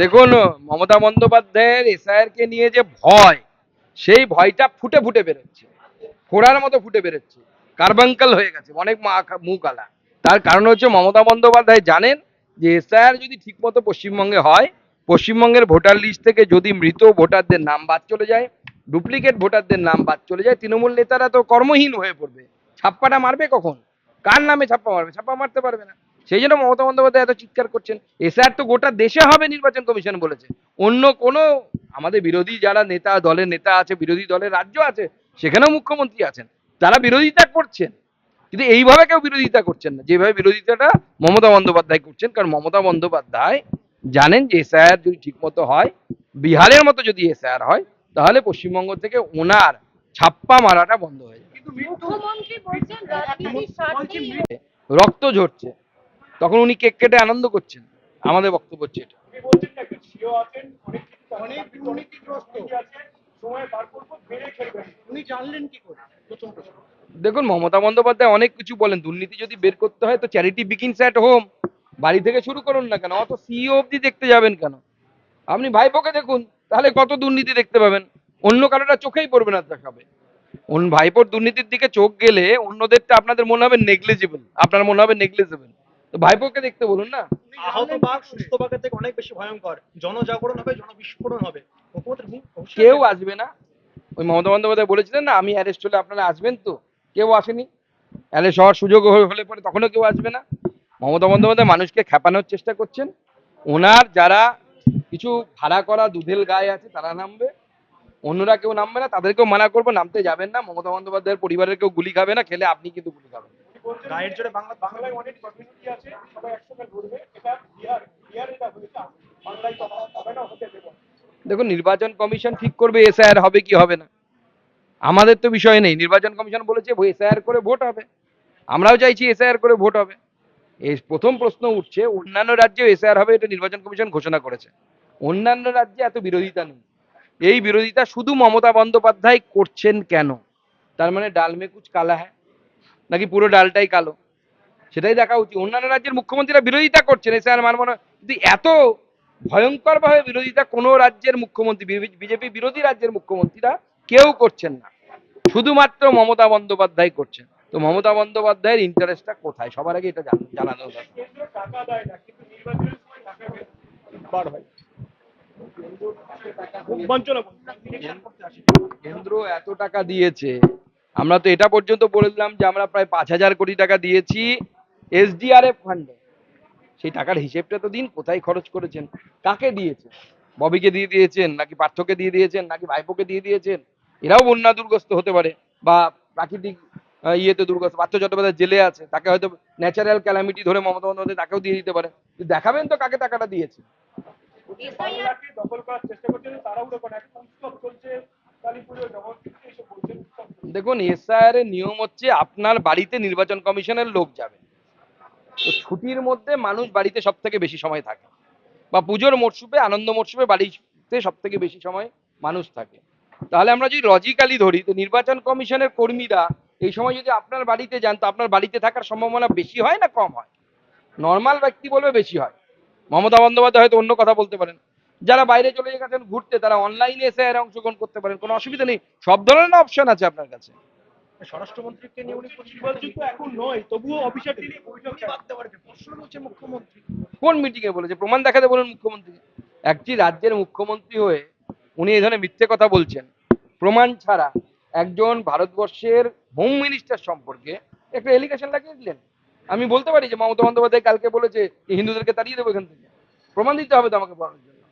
দেখুন, মমতা বন্দ্যোপাধ্যায়ের এসআইআর কে নিয়ে যে ভয়, সেই ভয়টা ফুটে ফুটে বেরোচ্ছে। ফোড়ার মতো ফুটে বেরোচ্ছে। কার্বাঙ্কাল হয়ে গেছে, অনেক মুখ আলা। তার কারণ হচ্ছে মমতা বন্দ্যোপাধ্যায় জানেন যে এসআইআর যদি ঠিকমতো পশ্চিমবঙ্গে হয়, পশ্চিমবঙ্গের ভোটার লিস্ট থেকে যদি মৃত ভোটারদের নাম বাদ চলে যায়, ডুপ্লিকেট ভোটারদের নাম বাদ চলে যায়, তৃণমূল নেতারা তো কর্মহীন হয়ে পড়বে। ছাপ্পাটা মারবে কখন? কার নামে ছাপ্পা মারবে? ছাপ্পা মারতে পারবে না। সেই জন্য মমতা বন্দ্যোপাধ্যায় এত চিৎকার করছেন। এসআর তো গোটা দেশে হবে নির্বাচন কমিশন বলেছে। অন্য কোনো আমাদের বিরোধী যারা নেতা দলের নেতা আছে বিরোধী দলের রাজ্য আছে সেখানেও মুখ্যমন্ত্রী আছেন। তারা বিরোধিতা করছেন। কিন্তু এইভাবে কেউ বিরোধিতা করছেন না। যেভাবে বিরোধিতাটা মমতা বন্দ্যোপাধ্যায় করছেন কারণ মমতা বন্দ্যোপাধ্যায় জানেন যে এসআইআর যদি ঠিকমতো হয় বিহারের মতো যদি এসআইআর হয় তাহলে পশ্চিমবঙ্গ থেকে ওনার ছাপ্পা মারাটা বন্ধ হয়ে যাবে। মুখ্যমন্ত্রী বলছেন রক্ত ঝরছে। তখন উনি কেক কেটে আনন্দ করছেন। আমাদের বক্তব্য হচ্ছে এটা। উনি বলছেন না একজন সিও আছেন অনেক কিছু অনেক দুর্নীতিগ্রস্ত আছে সময় বার করব বেড়ে খেলবেন। উনি জানলেন কি করে? প্রথম প্রশ্ন। দেখুন মমতা বন্দ্যোপাধ্যায় অনেক কিছু বলেন। দুর্নীতি যদি বের করতে হয় তো চ্যারিটি বিগিনস অ্যাট হোম বাড়ি থেকে শুরু করুন না কেন অত সিইও অবধি দেখতে যাবেন কেন? আপনি ভাইপোকে দেখুন তাহলে কত দুর্নীতি দেখতে পাবেন? অন্য কারোটা চোখেই পড়বে না দেখাবে। ভাইপোর দুর্নীতির দিকে চোখ গেলে অন্যদেরটা আপনাদের মনে হবে নেগলিজিবল আপনার মনে হবে নেগলিজিবল তো ভাইপোকে দেখতে বলুন না। আহত বাঘ সুস্থ বাঘের থেকে অনেক বেশি ভয়ঙ্কর। জনজাগরণ হবে জনবিস্ফোরণ হবে। কেউ আসবে না। ওই মমতা বন্দ্যোপাধ্যায় বলেছিলেন না আমি অ্যারেস্ট হলে আপনারা আসবেন তো? কেউ আসেনি। অ্যারেস্ট হওয়ার সুযোগ হলে পরে তখনও কেউ আসবে না। মমতা বন্দ্যোপাধ্যায় মানুষকে খেপানোর চেষ্টা করছেন। ওনার যারা কিছু ভাড়া করা দুধেল গায়ে আছে তারা নামবে। অন্যরা কেউ নামবে না তাদেরকেও মানা করব নামতে যাবেন না। মমতা বন্দ্যোপাধ্যায়ের পরিবারের কেউ গুলি খাবে না খেলে আপনি কিন্তু গুলি খাবেন। গায়ের জোরে বাংলা বাংলায় অনেক কমিউনিটি আছে সবাই একসঙ্গে লড়বে এটা বিহার বিহার এটা হয়েছে বাংলায় তো হবে না হতে দেবো। না। দেখুন নির্বাচন কমিশন ঠিক করবে এসআইআর হবে কি হবে না? আমাদের তো বিষয় নেই। নির্বাচন কমিশন বলেছে এসআইআর করে ভোট হবে। আমরাও চাইছি এসআইআর করে ভোট হবে। এই প্রথম প্রশ্ন উঠছে অন্যান্য রাজ্যে এসআইআর হবে এটা নির্বাচন কমিশন ঘোষণা করেছে। অন্যান্য রাজ্যে এত বিরোধিতা নেই। এই বিরোধিতা শুধু মমতা বন্দ্যোপাধ্যায় করছেন কেন? তার মানে ডাল মে কুচ কালা হ্যাঁ নাকি পুরো ডালটাই কালো? সেটাই দেখা উচিত। অন্যান্য রাজ্যের মুখ্যমন্ত্রীরা বিরোধিতা করছেন এসআইআর মানব না। কিন্তু এত ভয়ঙ্করভাবে বিরোধিতা কোনো রাজ্যের মুখ্যমন্ত্রী বিজেপি বিরোধী রাজ্যের মুখ্যমন্ত্রীরা কেউ করছেন না। শুধুমাত্র মমতা বন্দ্যোপাধ্যায় করছেন। তো মমতা বন্দ্যোপাধ্যায়ের ইন্টারেস্টটা কোথায়? সবার আগে এটা জান- জানানো কেন্দ্র এত টাকা দিয়েছে। আমরা তো এটা পর্যন্ত বলে দিলাম যে আমরা প্রায় পাঁচ হাজার কোটি টাকা দিয়েছি এসডিআরএফ ফান্ডে। সেই টাকার হিসেবটা তো দিন কোথায় খরচ করেছেন? কাকে দিয়েছেন? ববিকে দিয়ে দিয়েছেন নাকি পার্থকে দিয়ে দিয়েছেন নাকি ভাইপোকে দিয়ে দিয়েছেন? এরাও বন্যা দুর্গস্ত হতে পারে বা প্রাকৃতিক আহ, ইয়েতে দুর্গস্ত পার্থ চট্টোপাধ্যায় জেলে আছে তাকে হয়তো ন্যাচারাল ক্যালামিটি ধরে মমতা বন্দ্যোপাধ্যায় তাকেও দিয়ে দিতে পারে। দেখাবেন তো কাকে টাকাটা দিয়েছে। দখল করার চেষ্টা করছেন তাড়াহুড়ো করে চলছে জগৎ এসব বলছেন উৎসব চলছে। দেখুন এসআইআর এর নিয়ম হচ্ছে আপনার বাড়িতে নির্বাচন কমিশনের লোক যাবে। তো ছুটির মধ্যে মানুষ বাড়িতে সব থেকে বেশি সময় থাকে। বা পুজোর মরশুমে, আনন্দ মরশুমে বাড়িতে সব থেকে বেশি সময় মানুষ থাকে। তাহলে আমরা যদি লজিক্যালি ধরি, তো নির্বাচন কমিশনের কর্মীরা এই সময় যদি আপনার বাড়িতে যান, তো আপনার বাড়িতে থাকার সম্ভাবনা বেশি হয় না কম হয়? নর্মাল ব্যক্তি বলবে বেশি হয়। মমতা বন্দ্যোপাধ্যায় হয়তো অন্য কথা বলতে পারেন। যারা বাইরে চলে গেছেন ঘুরতে তারা অনলাইনে এসে এর অংশগ্রহণ করতে পারেন। কোনো অসুবিধা নেই। সব ধরনের অপশন আছে আপনার কাছে। স্বরাষ্ট্রমন্ত্রীকে নিয়ে উনি নির্বাচন এখন নয় তবুও অফিসারটি নিয়ে বৈঠক বাড়তে পারে প্রশ্ন হচ্ছে মুখ্যমন্ত্রী। কোন মিটিংয়ে বলেছে? প্রমাণ দেখাতে বলুন মুখ্যমন্ত্রী। একটি রাজ্যের মুখ্যমন্ত্রী হয়ে উনি এই ধরনের মিথ্যে কথা বলছেন। প্রমাণ ছাড়া একজন ভারতবর্ষের হোম মিনিস্টার সম্পর্কে একটা এলিগেশন লাগিয়ে দিলেন। আমি বলতে পারি যে মমতা বন্দ্যোপাধ্যায় কালকে বলেছে যে হিন্দুদেরকে তাড়িয়ে দেবো এখান থেকে। প্রমাণ দিতে হবে তো আমাকে বলার জন্য।